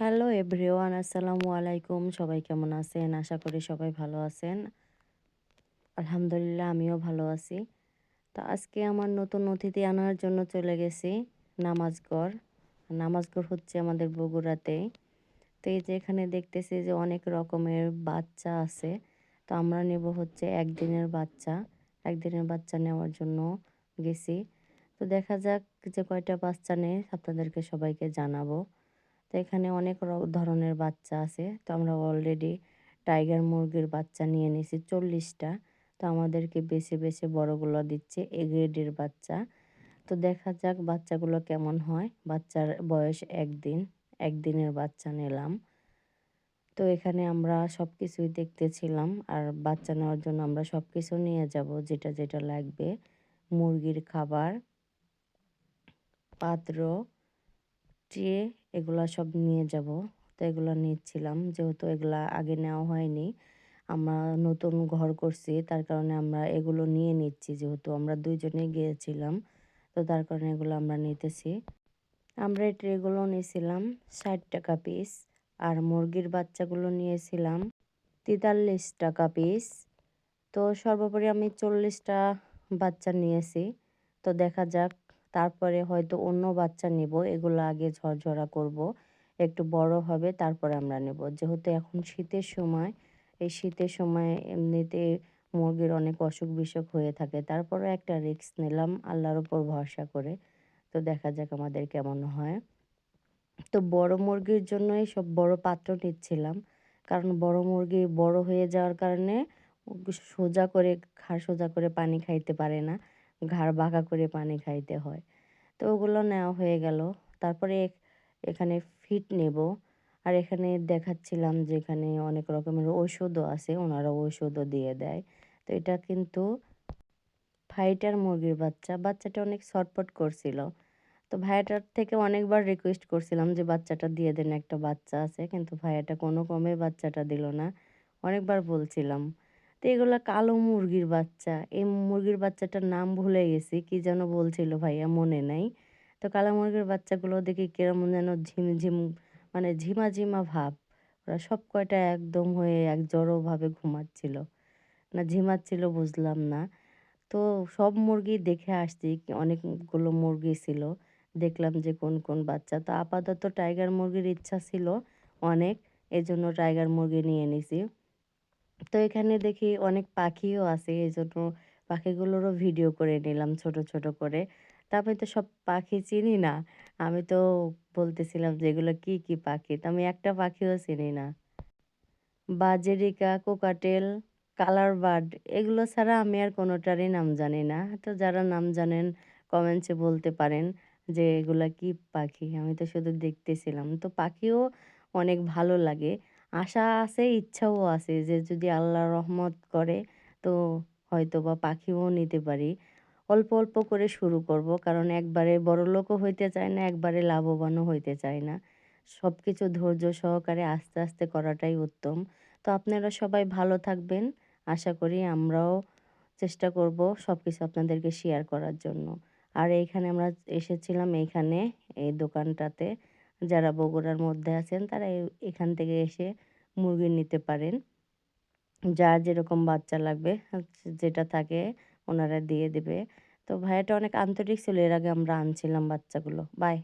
Hello everyone আসসালামু আলাইকুম সবাই কেমন আছেন? আশা করি সবাই ভালো আছেন। আলহামদুলিল্লাহ, আমিও ভালো আছি। তো আজকে আমার নতুন অতিথি আনার জন্য চলে গেছি, নামাজগড়। নামাজগড় হচ্ছে আমাদের বগুড়াতে। তো এই যে এখানে দেখতেছি যে অনেক রকমের বাচ্চা আছে। তো আমরা নেব হচ্ছে একদিনের বাচ্চা। একদিনের বাচ্চা নেওয়ার জন্য গেছি। তো দেখা যাক যে কয়টা বাচ্চা নেই, আপনাদেরকে সবাইকে জানাব। এখানে অনেক ধরনের বাচ্চা আছে। তো আমরা অলরেডি টাইগার মুরগির বাচ্চা নিয়ে নিয়েছি চল্লিশটা। তো আমাদেরকে বেছে বেছে বড়গুলো দিচ্ছে এ গ্রেডের বাচ্চা। তো দেখা যাক বাচ্চাগুলো কেমন হয়। বাচ্চার বয়স একদিন, একদিনের বাচ্চা নিলাম। তো এখানে আমরা সব কিছুই দেখতেছিলাম। আর বাচ্চা নেওয়ার জন্য আমরা সব কিছু নিয়ে যাব, যেটা যেটা লাগবে। মুরগির খাবার, পাত্র ট্রে এগুলা সব নিয়ে যাব। তো এগুলো নিচ্ছিলাম। যেহেতু এগুলা আগে নেওয়া হয়নি, আমরা নতুন ঘর করছি, তার কারণে আমরা এগুলো নিয়ে নিচ্ছি। যেহেতু আমরা দুইজনে গিয়েছিলাম, তো তার কারণে এগুলো আমরা নিতেছি। আমরা এই ট্রেগুলো নিয়েছিলাম ষাট টাকা পিস আর মুরগির বাচ্চাগুলো নিয়েছিলাম, তেতাল্লিশ টাকা পিস তো সর্বোপরি আমি চল্লিশটা বাচ্চা নিয়েছি। তো দেখা যাক তারপরে হয়তো অন্য বাচ্চা নেব, এগুলো আগে ঝরঝরা করব, একটু বড় হবে তারপরে আমরা নেব। যেহেতু এখন শীতের সময়, এই শীতের সময় এমনিতে মুরগির অনেক অসুখ বিসুখ হয়ে থাকে, তারপরে একটা রিস্ক নিলাম আল্লাহর ওপর ভরসা করে। তো দেখা যাক আমাদের কেমন হয়। তো বড় মুরগির জন্যই সব বড় পাত্র নিচ্ছিলাম, কারণ বড় মুরগি বড় হয়ে যাওয়ার কারণে সোজা করে ঘাড় সোজা করে পানি খাইতে পারে না। ঘাড় বাঁকা করে পানি খাইতে হয়। তো ওগুলো নেওয়া হয়ে গেল। তারপরে এখানে ফিট নেব। আর এখানে দেখাচ্ছিলাম যে এখানে অনেক রকমের ঔষধও আছে, ওনারা ঔষধও দিয়ে দেয়। তো এটা কিন্তু ভাইটার মুরগির বাচ্চা। বাচ্চাটা অনেক ছটপট করছিল। তো ভাইয়াটার থেকে অনেকবার রিকোয়েস্ট করছিলাম যে বাচ্চাটা দিয়ে দেন, একটা বাচ্চা আছে। কিন্তু ভাইয়াটা কোনো কমে বাচ্চাটা দিল না। অনেকবার বলছিলাম। তো এগুলো কালো মুরগির বাচ্চা। এই মুরগির বাচ্চাটার নাম ভুলে গেছি, কি যেন বলছিল ভাইয়া মনে নাই। তো কালো মুরগির বাচ্চাগুলো দেখি কেমন যেন ঝিমঝিম মানে ঝিমা ঝিমা ভাব। ওরা সব কয়টা একদম হয়ে এক জড়োভাবে ঘুমাচ্ছিল। না ঝিমাচ্ছিল বুঝলাম না। তো সব মুরগি দেখে আসছি অনেকগুলো মুরগি ছিল। দেখলাম যে কোন কোন বাচ্চা। তো আপাতত টাইগার মুরগির ইচ্ছা ছিল অনেক, এজন্য টাইগার মুরগি নিয়ে নিছি। তো এখানে দেখি অনেক পাখিও আছে এই জন্য পাখিগুলোরও ভিডিও করে নিলাম ছোট ছোট করে। তা আমি তো সব পাখি চিনি না। আমি তো বলতেছিলাম যে এগুলো কী কী পাখি? তো আমি একটা পাখিও চিনি না। বাজেরিকা কোকাটেল, কালার বার্ড, এগুলো ছাড়া আমি আর কোনোটারই নাম জানি না। তো যারা নাম জানেন, কমেন্টসে বলতে পারেন যে এগুলা কি পাখি? আমি তো শুধু দেখতেছিলাম। তো পাখিও অনেক ভালো লাগে। আশা আছে, ইচ্ছাও আছে যে যদি আল্লাহ রহমত করে তো হয়তো বা পাখিও নিতে পারি। অল্প অল্প করে শুরু করব কারণ একবারে বড়লোকও হইতে চায় না, একবারে লাভবানও হইতে চায় না। সব কিছু ধৈর্য সহকারে আস্তে আস্তে করাটাই উত্তম। তো আপনারা সবাই ভালো থাকবেন। আশা করি আমরাও চেষ্টা করব সব কিছু আপনাদেরকে শেয়ার করার জন্য। আর এইখানে আমরা এসেছিলাম এইখানে, এই দোকানটাতে। যারা বগুড়ার মধ্যে আছেন, তারা এখান থেকে এসে মুরগি নিতে পারেন। যার যেরকম বাচ্চা লাগবে যেটা থাকে ওনারা দিয়ে দেবে। তো ভাইয়াটা অনেক আন্তরিক ছিল, এর আগে আমরা আনছিলাম বাচ্চাগুলো। বাই